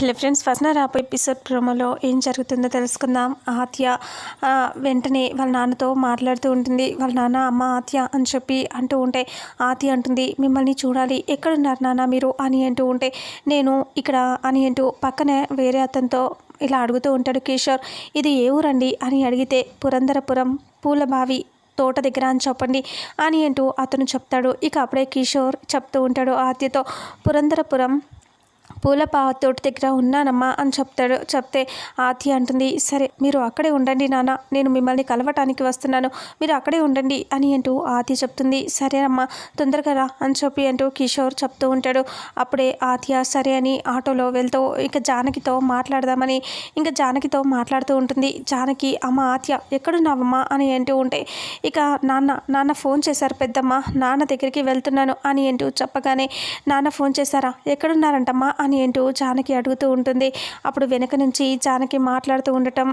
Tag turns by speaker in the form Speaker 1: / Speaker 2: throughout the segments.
Speaker 1: Hello friends first నా రాబో episode ప్రోమోలో ఏం జరుగుతుందో తెలుసుకుందాం. ఆత్య వెంటనే వాళ్ళ నాన్నతో మాట్లాడుతూ ఉంటుంది. వాళ్ళ నాన్న అమ్మ ఆత్య అని చెప్పి అంటూ ఉంటే ఆత్య అంటుంది మిమ్మల్ని చూడాలి. ఎక్కడున్నారు నాన్న మీరు? అని అంటూ ఉంటే నేను ఇక్కడ అని అంటూ పక్కనే వేరే అతనితో ఇలా అడుగుతూ ఉంటాడు కిషోర్ ఇది ఏ ఊరండి? అని అడిగితే పురంధరపురం పూలబావి తోట దగ్గర అని చెప్పండి అని అంటూ అతను చెప్తాడు. ఇక అప్పుడే కిషోర్ చెప్తూ ఉంటాడు ఆత్యతో పురంధరపురం పూల తోటి దగ్గర ఉన్నానమ్మా అని చెప్తాడు చెప్తే ఆతి అంటుంది సరే మీరు అక్కడే ఉండండి నాన్న నేను మిమ్మల్ని కలవటానికి వస్తున్నాను మీరు అక్కడే ఉండండి అని అంటూ ఆతి చెప్తుంది. సరే అమ్మా తొందరగా రా అని చెప్పి అంటూ కిషోర్ చెప్తూ ఉంటాడు. అప్పుడే ఆత్య సరే అని ఆటోలో వెళ్తూ ఇక జానకితో మాట్లాడదామని ఇంకా జానకితో మాట్లాడుతూ ఉంటుంది. జానకి అమ్మ ఆత్య ఎక్కడున్నావమ్మా? అని అంటూ ఉంటే ఇక నాన్న నాన్న ఫోన్ చేశారు పెద్దమ్మ నాన్న దగ్గరికి వెళ్తున్నాను అని అంటూ చెప్పగానే నాన్న ఫోన్ చేశారా? ఎక్కడున్నారంటమ్మా? అని అంటూ జానకి అడుగుతూ ఉంటుంది. అప్పుడు వెనక నుంచి జానకి మాట్లాడుతూ ఉండటం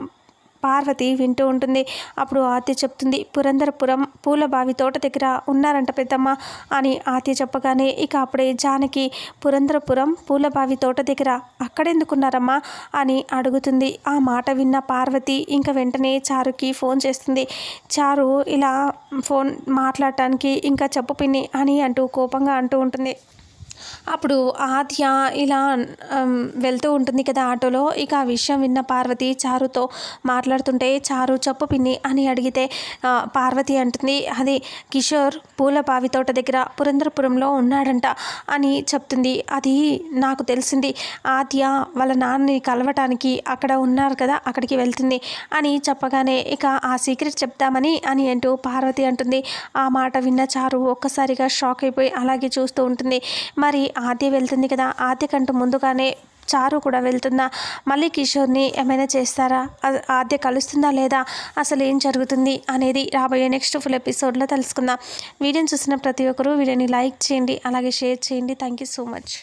Speaker 1: పార్వతి వింటూ ఉంటుంది. అప్పుడు ఆత్య చెప్తుంది పురంధరపురం పూలబావి తోట దగ్గర ఉన్నారంట పెద్దమ్మ అని ఆత్య చెప్పగానే ఇక అప్పుడే జానకి పురంధరపురం పూలబావి తోట దగ్గర అక్కడెందుకున్నారమ్మా అని అడుగుతుంది. ఆ మాట విన్న పార్వతి ఇంకా వెంటనే చారుకి ఫోన్ చేస్తుంది. చారు ఇలా ఫోన్ మాట్లాడటానికి ఇంకా చెప్పు పిన్ని అని అంటూ కోపంగా అంటూ ఉంటుంది. అప్పుడు ఆద్య ఇలా వెళ్తూ ఉంటుంది కదా ఆటోలో. ఇక ఆ విషయం విన్న పార్వతి చారుతో మాట్లాడుతుంటే చారు చెప్పు పిన్ని అని అడిగితే పార్వతి అంటుంది అది కిషోర్ పూల బావి తోట దగ్గర పురంధరపురంలో ఉన్నాడంట అని చెప్తుంది. అది నాకు తెలిసింది. ఆద్య వాళ్ళ నాన్నని కలవటానికి అక్కడ ఉన్నారు కదా అక్కడికి వెళ్తుంది అని చెప్పగానే ఇక ఆ సీక్రెట్ చెప్తామని అని అంటూ పార్వతి అంటుంది. ఆ మాట విన్న చారు ఒక్కసారిగా షాక్ అయిపోయి అలాగే చూస్తూ ఉంటుంది. మరి మరి ఆద్య వెళ్తుంది కదా. ఆద్య కంటూ ముందుగానే చారు కూడా వెళ్తుందా? మళ్ళీ కిషోర్ని ఏమైనా చేస్తారా? ఆద్య కలుస్తుందా లేదా? అసలు ఏం జరుగుతుంది అనేది రాబోయే నెక్స్ట్ ఫుల్ ఎపిసోడ్లో తెలుసుకుందాం. వీడియోని చూసిన ప్రతి ఒక్కరూ వీడియోని లైక్ చేయండి అలాగే షేర్ చేయండి. Thank you so much.